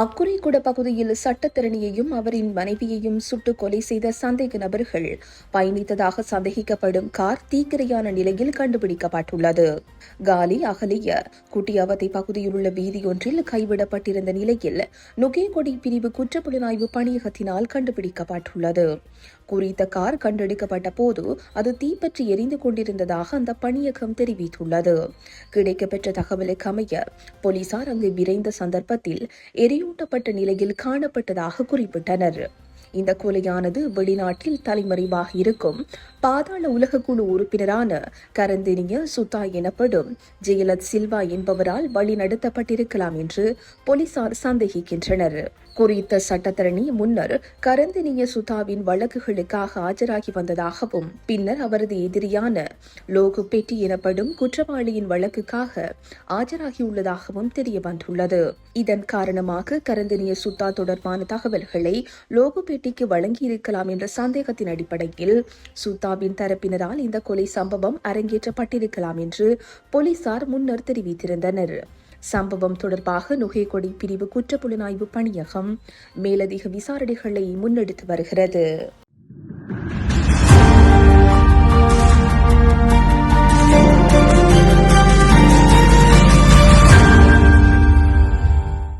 அக்குரைக்குட பகுதியில் சட்டத்திறனியையும் அவரின் மனைவியையும் சுட்டு கொலை செய்த சந்தேக நபர்கள். பயணித்ததாக சந்தேகிக்கப்படும் கார் தீக்கிரையான நிலையில் கண்டுபிடிக்கப்பட்டுள்ளது. காலி அகலிய குட்டியாவத்தை பகுதியில் உள்ள வீதியொன்றில் கைவிடப்பட்டிருந்த நிலையில் நுகேகொடி பிரிவு குற்றப்புலனாய்வு பணியகத்தினால் கண்டுபிடிக்கப்பட்டுள்ளது. குறித்த கார் கண்டெடுக்கப்பட்ட போது அது தீப்பற்றி எரிந்து கொண்டிருந்ததாக அந்த பணியகம் தெரிவித்துள்ளது. கிடைக்கப்பெற்ற தகவலுக்கு அமைய போலீசார் அங்கு விரைந்த சந்தர்ப்பத்தில் எரியும் எரியூட்டப்பட்ட நிலையில் காணப்பட்டதாக குறிப்பிட்டனர். இந்த கொலையானது வெளிநாட்டில் தலைமறைவாக இருக்கும். பாதாள உலக குழு உறுப்பினரான கரந்தினிய சுத்தா எனப்படும். ஜெயலத் சில்வா என்பவரால் வழிநடத்தப்பட்டிருக்கலாம் என்று போலீசார் சந்தேகிக்கின்றனர். குறித்த சட்டத்தரணி முன்னர் கரந்தினிய சுதாவின் வழக்குகளுக்காக ஆஜராகி வந்ததாகவும் பின்னர் அவரது எதிரியான லோகு பெட்டி எனப்படும் குற்றவாளியின் வழக்குக்காக ஆஜராகியுள்ளதாகவும் தெரிய வந்துள்ளது இதன் காரணமாக கரந்தினிய சுத்தா தொடர்பான தகவல்களை லோகு பெட்டிக்கு வழங்கியிருக்கலாம் என்ற சந்தேகத்தின் அடிப்படையில் சூதாவின் தரப்பினரால் இந்த கொலை சம்பவம் அரங்கேற்றப்பட்டிருக்கலாம் என்று போலீசார் முன்னர் தெரிவித்திருந்தனர். சம்பவம் தொடர்பாக நுகைக்கொடி பிரிவு குற்றப்புலனாய்வு பணியகம் மேலதிக விசாரணைகளை முன்னெடுத்து வருகிறது.